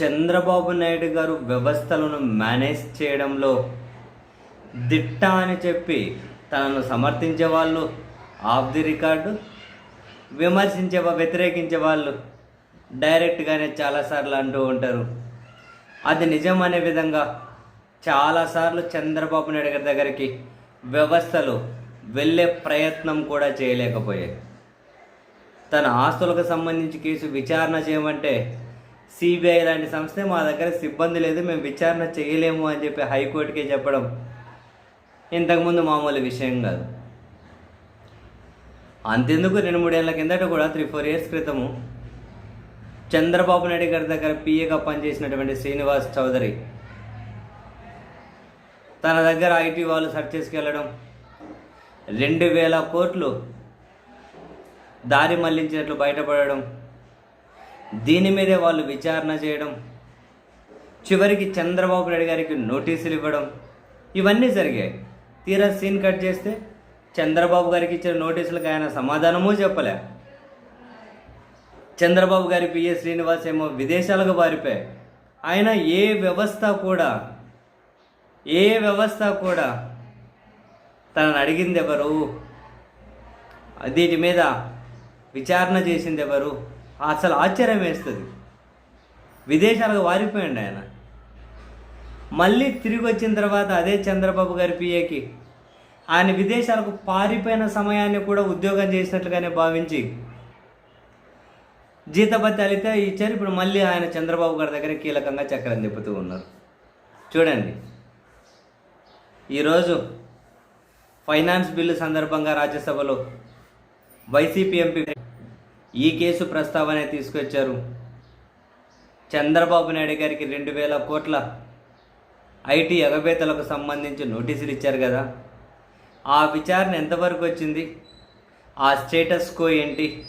చంద్రబాబు నాయుడు గారు వ్యవస్థలను మేనేజ్ చేయడంలో దిట్ట అని చెప్పి తనను సమర్థించే వాళ్ళు ఆఫ్ ది రికార్డు విమర్శించే వ్యతిరేకించే వాళ్ళు డైరెక్ట్గానే చాలాసార్లు అంటూ ఉంటారు. అది నిజం అనే విధంగా చాలాసార్లు చంద్రబాబు నాయుడు గారి దగ్గరికి వ్యవస్థలు వెళ్ళే ప్రయత్నం కూడా చేయలేకపోయాయి. తన ఆస్తులకు సంబంధించి కేసు విచారణ చేయమంటే సిబిఐ లాంటి సంస్థ మా దగ్గర సిబ్బంది లేదు మేము విచారణ చేయలేము అని చెప్పి హైకోర్టుకే చెప్పడం ఇంతకుముందు మామూలు విషయం కాదు. అంతెందుకు రెండు మూడేళ్ళ కిందట కూడా త్రీ ఫోర్ ఇయర్స్ క్రితము చంద్రబాబు నాయుడు గారి దగ్గర పిఏగా పనిచేసినటువంటి శ్రీనివాస్ చౌదరి తన దగ్గర ఐటీ వాళ్ళు సెర్చ్ చేసుకెళ్ళడం రెండు వేల కోట్లు దారి మళ్ళించినట్లు బయటపడడం దీని మీదే వాళ్ళు విచారణ చేయడం చివరికి చంద్రబాబు నాయుడు గారికి నోటీసులు ఇవ్వడం ఇవన్నీ జరిగాయి. తీరా సీన్ కట్ చేస్తే చంద్రబాబు గారికి ఇచ్చిన నోటీసులకు ఆయన సమాధానమూ చెప్పలే. చంద్రబాబు గారి పిఏ శ్రీనివాస్ ఏమో విదేశాలకు పారిపోయాయి. ఆయన ఏ వ్యవస్థ కూడా ఏ వ్యవస్థ కూడా తనను అడిగింది ఎవరు దీని మీద విచారణ చేసింది ఎవరు అసలు ఆశ్చర్యం వేస్తుంది. విదేశాలకు వారిపోయండి ఆయన. మళ్ళీ తిరిగి వచ్చిన తర్వాత అదే చంద్రబాబు గారి పిఏకి ఆయన విదేశాలకు పారిపోయిన సమయాన్ని కూడా ఉద్యోగం చేసినట్లుగానే భావించి జీతభత్యాలు అయితే ఇచ్చారు. ఇప్పుడు మళ్ళీ ఆయన చంద్రబాబు గారి దగ్గర కీలకంగా చక్రం తిప్పుతూ ఉన్నారు. చూడండి. ఈరోజు ఫైనాన్స్ బిల్లు సందర్భంగా రాజ్యసభలో వైసీపీ ఎంపీ ఈ కేసు ప్రస్తావన తీసుకొచ్చారు. చంద్రబాబు నాయుడు గారికి రెండు వేల కోట్ల ఐటీ ఎగబేతలకు సంబంధించి నోటీసులు ఇచ్చారు కదా. ఆ విచారణ ఎంతవరకు వచ్చింది? ఆ స్టేటస్ కో ఏంటి?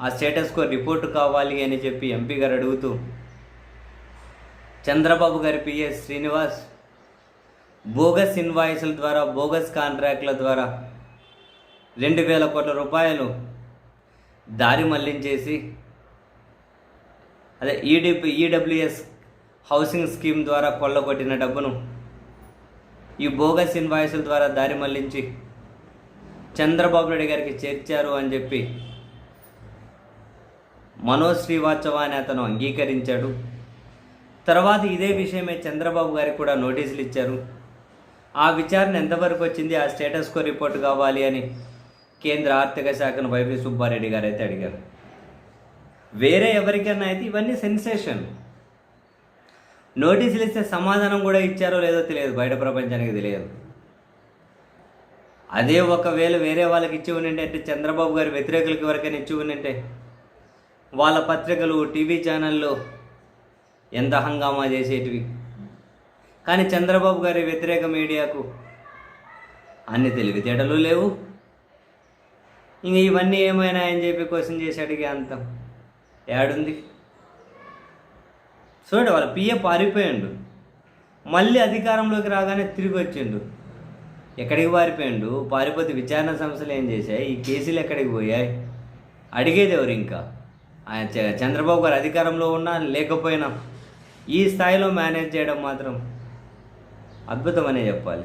ఆ స్టేటస్ కో రిపోర్టు కావాలి అని చెప్పి ఎంపీ గారు అడుగుతూ చంద్రబాబు గారి పిఎస్ శ్రీనివాస్ బోగస్ ఇన్వాయిస్ల ద్వారా బోగస్ కాంట్రాక్ట్ల ద్వారా రెండు వేల కోట్ల రూపాయలు దారి మళ్ళించేసి అదే ఈడిపి ఈడబ్ల్యూఎస్ హౌసింగ్ స్కీమ్ ద్వారా కొల్లగొట్టిన డబ్బును ఈ బోగస్ ఇన్వాయిస్ల ద్వారా దారి మళ్ళించి చంద్రబాబు నాయుడు గారికి చేర్చారు అని చెప్పి మనోజ్ శ్రీవాత్సవ అనే అతను అంగీకరించాడు. తర్వాత ఇదే విషయమే చంద్రబాబు గారికి కూడా నోటీసులు ఇచ్చారు. ఆ విచారణ ఎంతవరకు వచ్చింది? ఆ స్టేటస్ కో రిపోర్ట్ కావాలి అని కేంద్ర ఆర్థిక శాఖను వైవి సుబ్బారెడ్డి గారు అయితే అడిగారు. వేరే ఎవరికైనా అయితే ఇవన్నీ సెన్సేషన్. నోటీసులు ఇస్తే సమాధానం కూడా ఇచ్చారో లేదో తెలియదు బయట ప్రపంచానికి తెలియదు. అదే ఒకవేళ వేరే వాళ్ళకి ఇచ్చి ఉండింటే అంటే చంద్రబాబు గారి వ్యతిరేకులకి ఎవరికైనా ఇచ్చి ఉండింటే వాళ్ళ పత్రికలు టీవీ ఛానళ్ళు ఎంత హంగామా చేసేటివి. కానీ చంద్రబాబు గారి వ్యతిరేక మీడియాకు అన్ని తెలివితేటలు లేవు. ఇంక ఇవన్నీ ఏమైనా అని చెప్పి క్వశ్చన్ చేసి అడిగే అంతం. ఏడుంది? చూడండి వాళ్ళ పిఏ పారిపోయాడు. మళ్ళీ అధికారంలోకి రాగానే తిరిగి వచ్చిండు. ఎక్కడికి పారిపోయాడు? పారిపోతే విచారణ సంస్థలు ఏం చేశాయి? ఈ కేసులు ఎక్కడికి పోయాయి? అడిగేది ఎవరు ఇంకా? ఆయన చంద్రబాబు గారు అధికారంలో ఉన్నా లేకపోయినా ఈ స్థాయిలో మేనేజ్ చేయడం మాత్రం అద్భుతమనే చెప్పాలి.